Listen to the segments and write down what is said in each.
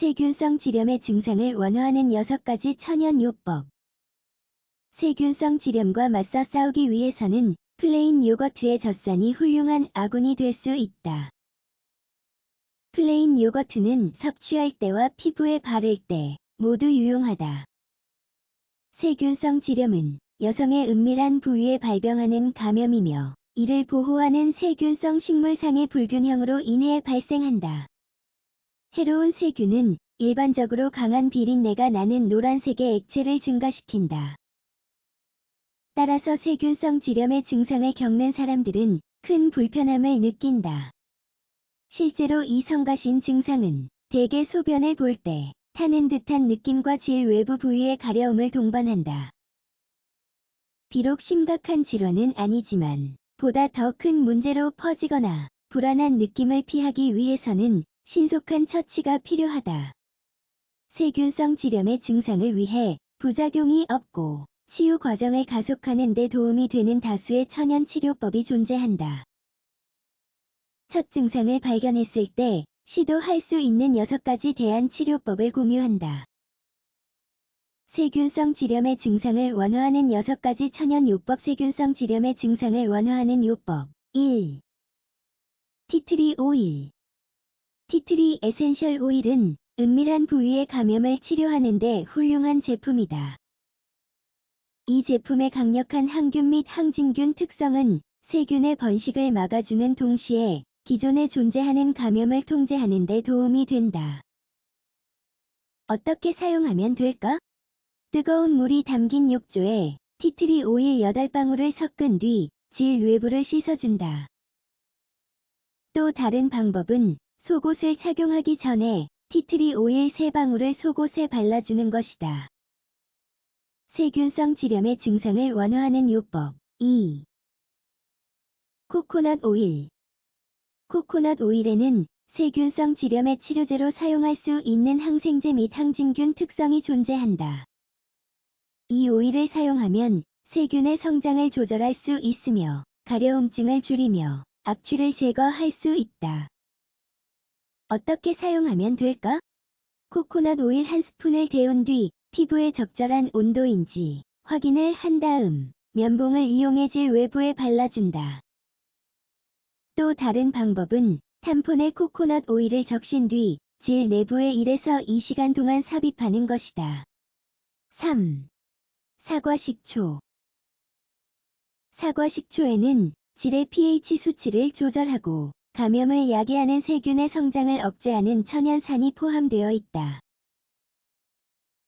세균성 질염의 증상을 완화하는 6가지 천연요법. 세균성 질염과 맞서 싸우기 위해서는 플레인 요거트의 젖산이 훌륭한 아군이 될 수 있다. 플레인 요거트는 섭취할 때와 피부에 바를 때 모두 유용하다. 세균성 질염은 여성의 은밀한 부위에 발병하는 감염이며 이를 보호하는 세균성 식물상의 불균형으로 인해 발생한다. 해로운 세균은 일반적으로 강한 비린내가 나는 노란색의 액체를 증가시킨다. 따라서 세균성 질염의 증상을 겪는 사람들은 큰 불편함을 느낀다. 실제로 이 성가신 증상은 대개 소변을 볼 때 타는 듯한 느낌과 질 외부 부위의 가려움을 동반한다. 비록 심각한 질환은 아니지만 보다 더 큰 문제로 퍼지거나 불안한 느낌을 피하기 위해서는 신속한 처치가 필요하다. 세균성 질염의 증상을 위해 부작용이 없고 치유 과정을 가속하는 데 도움이 되는 다수의 천연 치료법이 존재한다. 첫 증상을 발견했을 때 시도할 수 있는 6가지 대안 치료법을 공유한다. 세균성 질염의 증상을 완화하는 6가지 천연 요법 세균성 질염의 증상을 완화하는 요법 1. 티트리 오일 티트리 에센셜 오일은 은밀한 부위의 감염을 치료하는 데 훌륭한 제품이다. 이 제품의 강력한 항균 및 항진균 특성은 세균의 번식을 막아주는 동시에 기존에 존재하는 감염을 통제하는 데 도움이 된다. 어떻게 사용하면 될까? 뜨거운 물이 담긴 욕조에 티트리 오일 8방울을 섞은 뒤 질 외부를 씻어준다. 또 다른 방법은 속옷을 착용하기 전에 티트리 오일 3방울을 속옷에 발라주는 것이다. 세균성 질염의 증상을 완화하는 요법 2. 코코넛 오일 코코넛 오일에는 세균성 질염의 치료제로 사용할 수 있는 항생제 및 항진균 특성이 존재한다. 이 오일을 사용하면 세균의 성장을 조절할 수 있으며 가려움증을 줄이며 악취를 제거할 수 있다. 어떻게 사용하면 될까? 코코넛 오일 한 스푼을 데운 뒤 피부에 적절한 온도인지 확인을 한 다음 면봉을 이용해 질 외부에 발라준다. 또 다른 방법은 탐폰에 코코넛 오일을 적신 뒤 질 내부에 1에서 2시간 동안 삽입하는 것이다. 3. 사과 식초 사과 식초에는 질의 pH 수치를 조절하고 감염을 야기하는 세균의 성장을 억제하는 천연산이 포함되어 있다.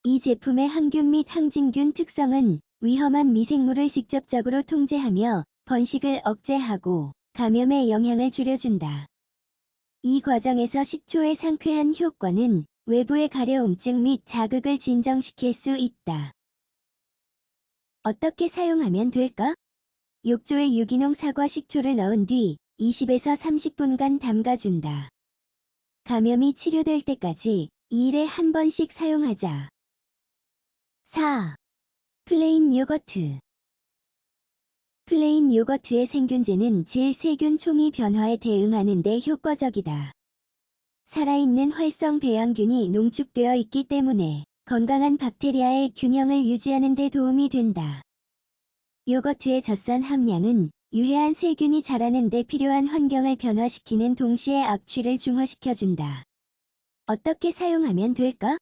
이 제품의 항균 및 항진균 특성은 위험한 미생물을 직접적으로 통제하며 번식을 억제하고 감염의 영향을 줄여준다. 이 과정에서 식초의 상쾌한 효과는 외부의 가려움증 및 자극을 진정시킬 수 있다. 어떻게 사용하면 될까? 욕조에 유기농 사과 식초를 넣은 뒤 20에서 30분간 담가준다. 감염이 치료될 때까지 2일에 한 번씩 사용하자. 4. 플레인 요거트 플레인 요거트의 생균제는 질 세균 총이 변화에 대응하는 데 효과적이다. 살아있는 활성 배양균이 농축되어 있기 때문에 건강한 박테리아의 균형을 유지하는 데 도움이 된다. 요거트의 젖산 함량은 유해한 세균이 자라는 데 필요한 환경을 변화시키는 동시에 악취를 중화시켜준다. 어떻게 사용하면 될까?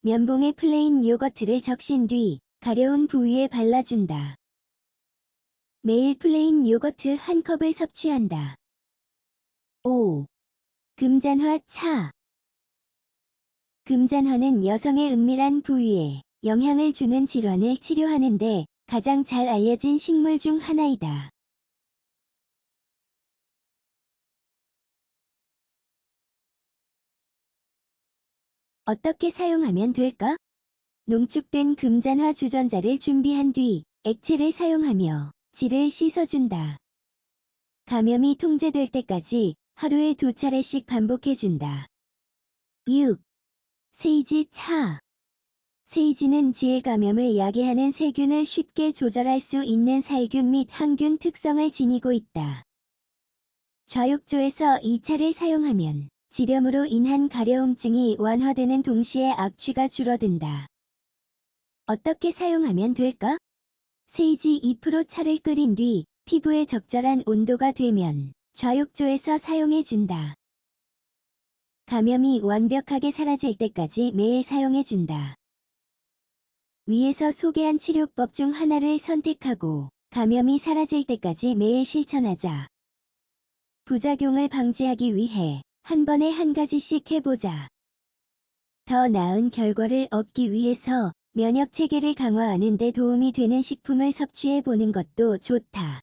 면봉에 플레인 요거트를 적신 뒤 가려운 부위에 발라준다. 매일 플레인 요거트 한 컵을 섭취한다. 5. 금잔화 차 금잔화는 여성의 은밀한 부위에 영향을 주는 질환을 치료하는데 가장 잘 알려진 식물 중 하나이다. 어떻게 사용하면 될까? 농축된 금잔화 주전자를 준비한 뒤 액체를 사용하며 질을 씻어준다. 감염이 통제될 때까지 하루에 두 차례씩 반복해준다. 6. 세이지 차 세이지는 질 감염을 야기하는 세균을 쉽게 조절할 수 있는 살균 및 항균 특성을 지니고 있다. 좌욕조에서 이 차를 사용하면 지렴으로 인한 가려움증이 완화되는 동시에 악취가 줄어든다. 어떻게 사용하면 될까? 세이지 2% 차를 끓인 뒤 피부에 적절한 온도가 되면 좌욕조에서 사용해준다. 감염이 완벽하게 사라질 때까지 매일 사용해준다. 위에서 소개한 치료법 중 하나를 선택하고 감염이 사라질 때까지 매일 실천하자. 부작용을 방지하기 위해 한 번에 한 가지씩 해보자. 더 나은 결과를 얻기 위해서 면역 체계를 강화하는 데 도움이 되는 식품을 섭취해 보는 것도 좋다.